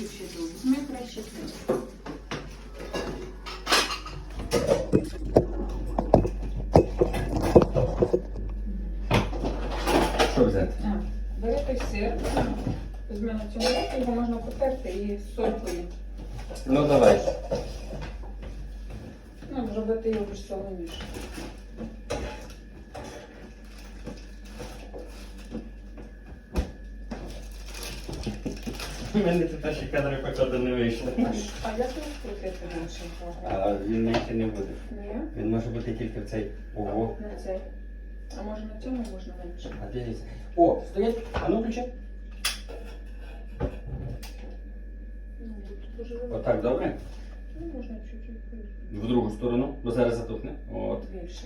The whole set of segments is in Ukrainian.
більше тут. Ми краще це. Що взяти? А, берете сир, візьми на цьому його можна потерти і з солькою. Ну давай. Ну, зробити його більш солоніше. У мене тут наші кадри походу не вийшли. А як його скрутити менше? А він менше не буде. Ні, Він може бути тільки в цей. Ого. на цей. А може на цьому можна менше? А дивіться. О, стоять. А ну включи. Ну, тут дуже велике. Отак, добре? Ну, можна чуть-чуть В другу сторону, бо зараз затухне. От. більше.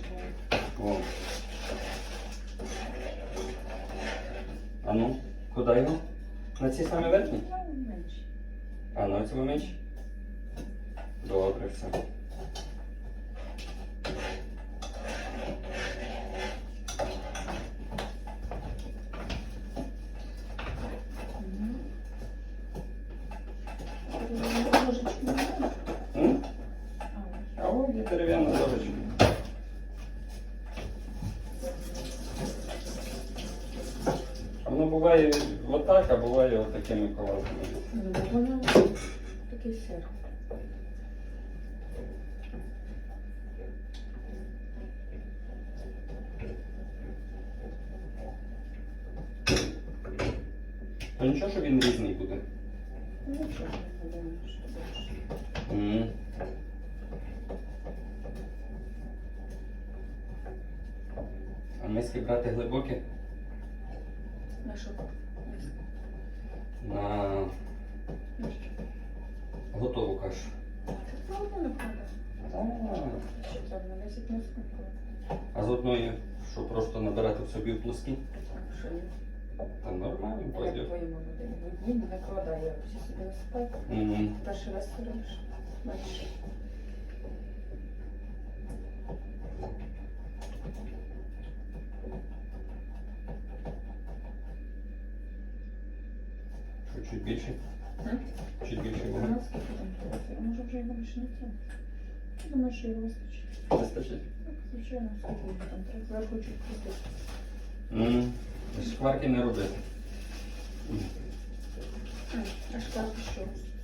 да. О. А ну, куди його? На ці самі верхні? Ну, менше. А на цьому менші? Добре, все. Мгм. Дерев'яну ложечку не можна? М? А, ось. А ось є дерев'яна ложечка. Воно буває отак, а буває отакими колонками. Ну, воно такий сир. Ну нічого, що він різний буде. Нічого, я думаю, що. М. А миски брати глибокі На що? на На що? готову кашу. Так, ну, не там на 10 не скупила. А з одної, що просто набирати в собі в плоскі, Так, що є? та нормально Як пойде. твоєму? В одній не накладай, я всі собі насипаю. М. Перший раз ти робиш. Бачиш. Чуть більше? Чуть більше буде. Може вже його більше не треба? Я думаю, що його вистачить. Вистачить? Так, Звичайно, скільки його там треба. Зверху чуть крутити. М. Шкварки не робити. А шкарпи що?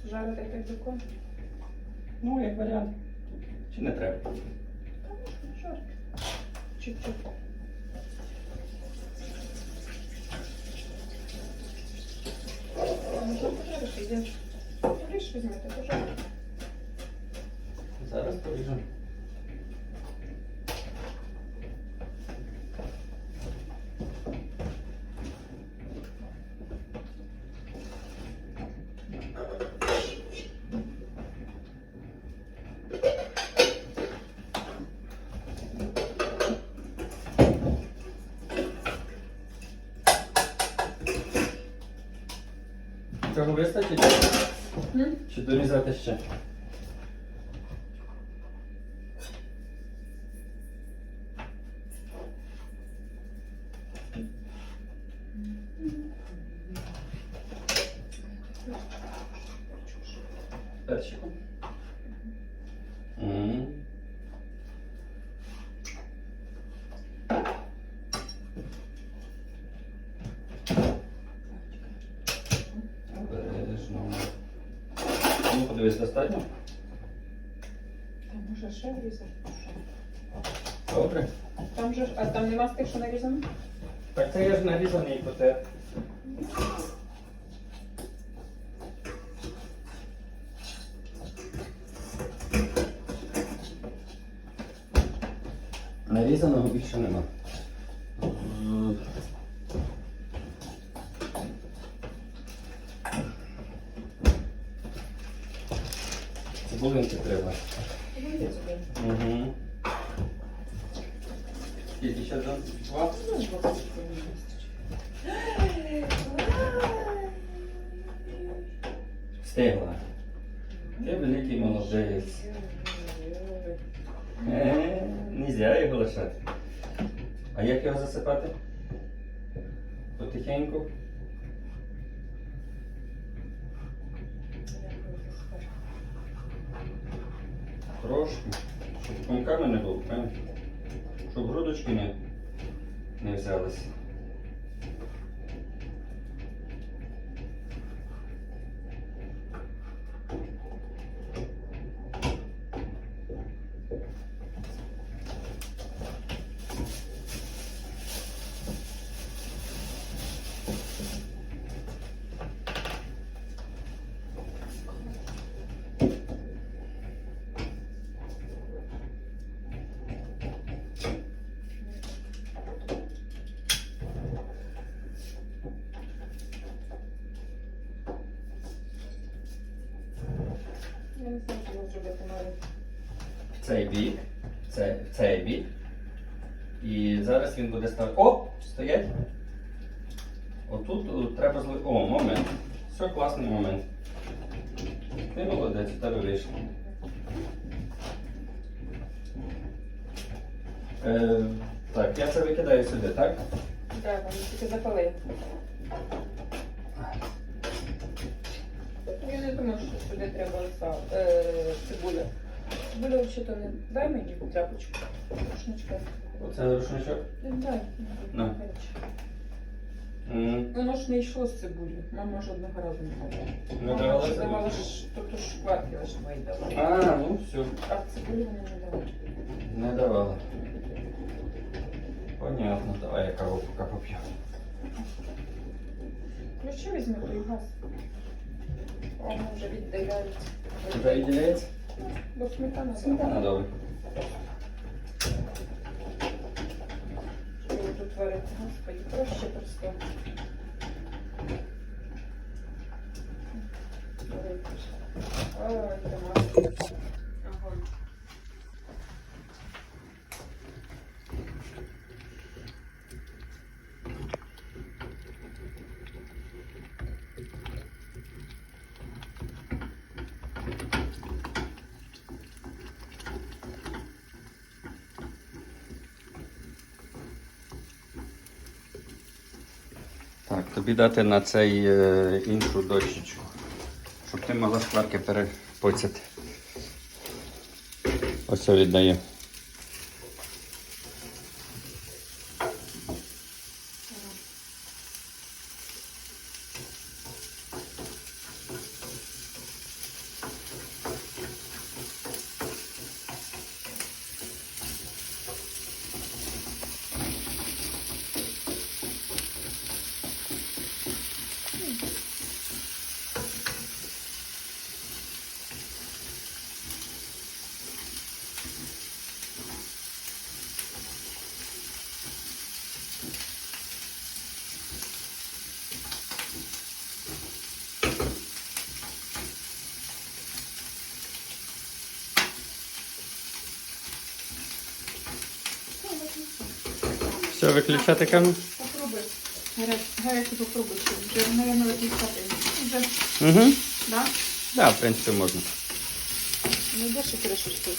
Жарити як бекон? Ну, як варіант. Чи не треба? Та можна жарити. Чуть-чуть. А може пожарити? Я Ріж візьмете, пожарити. Зараз поріжемо. Цього вистачить? М? Чи дорізати ще? Перчиком. М. достатньо? Та може ще врізати? Добре. Там же ж, а там нема з тих, що нарізано? Так це я ж нарізаний потер. Нарізаного більше нема. Цибулинки треба. Угу. Скільки ще два? Два? Встигла. Ти великий молодець. Е, Нельзя його лишати. А як його засипати? Потихеньку. Трошки. Щоб комками не було? Щоб грудочки не, не взялися. Я не знаю, що можу зробити навіть. В цей бік, цей, цей бік. І зараз він буде ставити. О! Стоять! Отут треба зли. О, момент. Все, класний момент. Ти молодець, тебе вийшло. Е, так, я це викидаю сюди, так? Так, вони тільки запали. Я не думаю, що сюди треба е, цибуля. Цибуля взагалі не дай мені тряпочку. Рушничка. Оце рушничок. Дай. На. М, Воно ж не йшло з цибулі. Мама жодного разу не мала. Не давала ж давала ж, тобто шкварки лише мої давали. А, ну все. А цибулі вони не давали. Не давала. Понятно, давай я каву поки поп'ю. Ключі візьми той газ. Воно вже віддаляється. Тебе відділяється? Бо сметана. Сметана добре. Що ви тут варите? Господи, проще просто. Ой, томат. Так, тобі дати на цей е, іншу дощечку, щоб ти могла складки перепоцяти. Ось це віддаю. Все, виключати камеру? Попробуй. Гарячий попробуй. Вже, Угу. да? Да, в принципі, можна. Ну, йдеш і кришечку.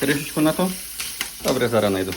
Кришечку на то? Добре, зараз знайду.